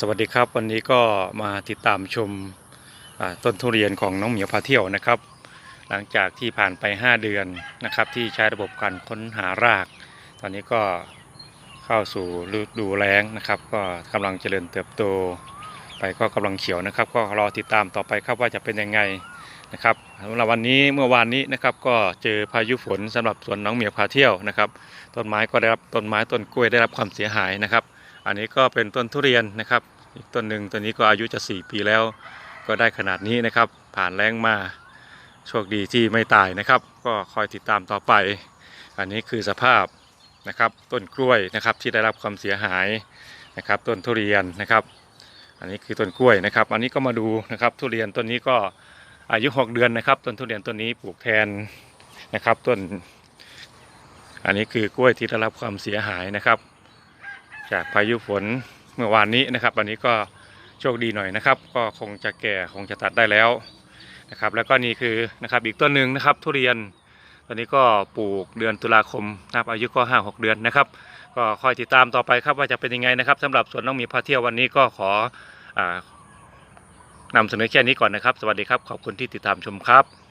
สวัสดีครับวันนี้ก็มาติดตามชมต้นทุเรียนของน้องเหมียวพาเที่ยวนะครับ หลังจากที่ผ่านไป 5 เดือนนะครับ ที่ใช้ระบบการค้นหาราก ตอนนี้ก็เข้าสู่ฤดูแล้งนะครับ ก็กำลังเจริญเติบโต ไปก็กำลังเขียวนะครับ ก็รอติดตามต่อไปครับว่าจะเป็นยังไงนะครับสำหรับวันนี้เมื่อวานนี้นะครับก็เจอพายุฝนสำหรับสวนน้องเหมียวพาเที่ยวนะครับ ต้นไม้ก็ได้รับต้นไม้ต้นกล้วยได้รับความเสียหายนะครับ อันนี้ก็เป็นต้นทุเรียนนะครับอีกต้นหนึ่งตัวนี้ก็อายุจะ 4 ปีแล้ว ก็ได้ขนาดนี้นะครับ ผ่านแรงมาโชคดีที่ไม่ตายนะครับ ก็คอยติดตามต่อไป อันนี้คือสภาพนะครับ ต้นกล้วยนะครับที่ได้รับความเสียหายนะครับ ต้นทุเรียนนะครับ อันนี้คือต้นกล้วยนะครับ อันนี้ก็มาดูนะครับทุเรียนต้นนี้ก็อายุ 6 เดือนนะครับ ต้นทุเรียนต้นนี้ปลูกแทนนะครับ ต้น อันนี้คือกล้วยที่ได้รับความเสียหายนะครับ จากพายุฝนเมื่อวานนี้นะครับ วันนี้ก็โชคดีหน่อยนะครับ ก็คงจะแก่คงจะตัดได้แล้วนะครับ แล้วก็นี่คือนะครับอีกต้นหนึ่งนะครับ ทุเรียนตอนนี้ก็ปลูกเดือนตุลาคมนะครับอายุก็ห้าหกเดือนนะครับ ก็คอยติดตามต่อไปครับว่าจะเป็นยังไงนะครับสำหรับสวนน้องมีพาเที่ยววันนี้ก็ขออนำเสนอแค่นี้ก่อนนะครับ สวัสดีครับ ขอบคุณที่ติดตามชมครับ